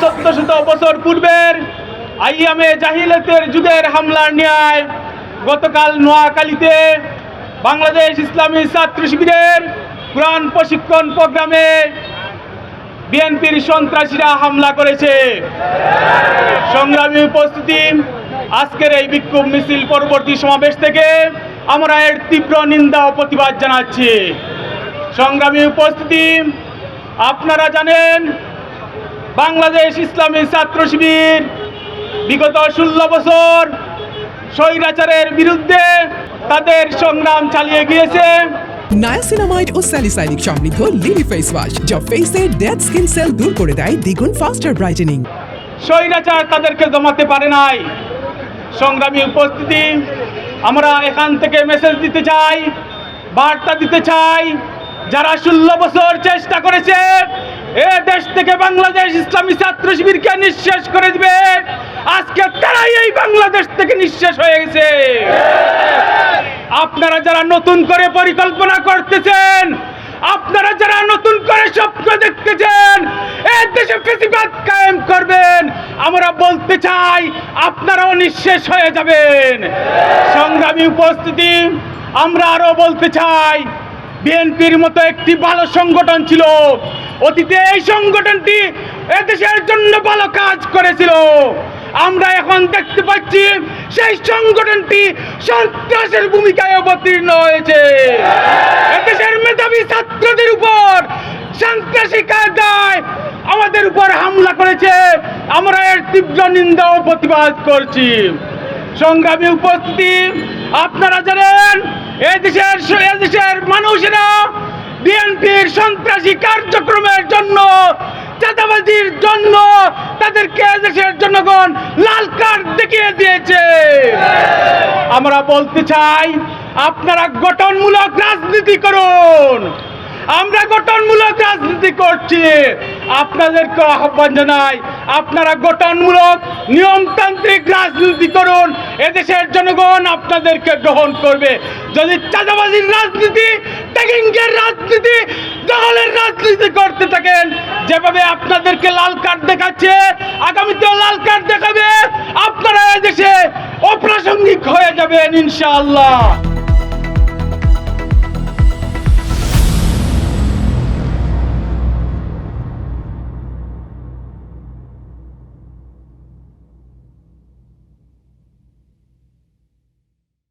চোদ্দ শত বছর পূর্বের আইয়ামে জাহিলাতের যুগের হামলার ন্যায় গতকাল নোয়াখালীতে বাংলাদেশ ইসলামী ছাত্র শিবিরের কোরআন প্রশিক্ষণ প্রোগ্রামে বিএনপির সন্ত্রাসীরা হামলা করেছে। সংগ্রামী উপস্থিতি, আজকের এই বিক্ষোভ মিছিল পরবর্তী সমাবেশ থেকে আমরা এর তীব্র নিন্দা ও প্রতিবাদ জানাচ্ছি। সংগ্রামী উপস্থিতি, আপনারা জানেন বাংলাদেশ ইসলামী ছাত্র শিবির বিগত ষোলো বছর স্বৈরাচারের বিরুদ্ধে তাদের সংগ্রাম চালিয়ে গিয়েছে। নায়াসিনামাইড ও স্যালিসাইনিক সমৃদ্ধ লিলি ফেস ওয়াশ যা ফেসের ডেড স্কিন সেল দূর করে দেয় দ্বিগুণ ফাস্টার ব্রাইটেনিং স্বৈরাচার তাদেরকে দমাতে পারে নাই। সংগ্রামী উপস্থিতি আমরা এখান থেকে মেসেজ দিতে চাই বার্তা দিতে চাই যারা ষোলো বছর চেষ্টা করেছে, এ দেশ থেকে বাংলাদেশ ইসলামী ছাত্র শিবিরকে নিঃশেষ করে দিবে। আজকে তারাই এই বাংলাদেশ থেকে নিঃশেষ হয়ে গেছে। আপনারা যারা নতুন করে পরিকল্পনা করতেছেন, আপনারা যারা নতুন করে স্বপ্ন দেখতেছেন এই দেশে ফেসিবাদ কায়েম করবেন। আমরা বলতে চাই, আপনারাও নিঃশেষ হয়ে যাবেন। সংগ্রামী উপস্থিতি, আমরা আরও বলতে চাই বিএনপির মতো একটি ভালো সংগঠন ছিল। অতীতে এই সংগঠনটি এদেশের জন্য ভালো কাজ করেছিল। আমরা এখন দেখতে পাচ্ছি সেই সংগঠনটি সন্ত্রাসের ভূমিকায় অবতীর্ণ হয়েছে। এদেশের মেধাবী ছাত্রদের উপর সন্ত্রাসী কায়দায় আমাদের উপর হামলা করেছে। আমরা এর তীব্র নিন্দা ও প্রতিবাদ করছি। সংগ্রামী উপস্থিতি, আপনারা জানেন, এদেশের মানুষেরা বিএনপির সন্ত্রাসী কার্যক্রমের জন্য, চাঁদাবাজির জন্য তাদেরকে দেশের জনগণ লাল কার্ড দেখিয়ে দিয়েছে। আমরা বলতে চাই, আপনারা গঠনমূলক রাজনীতি করুন। আমরা গঠনমূলক রাজনীতি করছি। আপনাদেরকে আহ্বান জানাই, আপনারা গঠনমূলক, নিয়মতান্ত্রিক রাজনীতি করুন, এদেশের জনগণ আপনাদেরকে গ্রহণ করবে। যদি চাঁদাবাজির রাজনীতি, ট্যাগিংয়ের রাজনীতি, দখলের রাজনীতি করতে থাকেন, যেভাবে আপনাদেরকে লাল কার্ড দেখাচ্ছে আগামীতেও লাল কার্ড দেখাবে, আপনারা এদেশে অপ্রাসঙ্গিক হয়ে যাবেন, ইনশাআল্লাহ।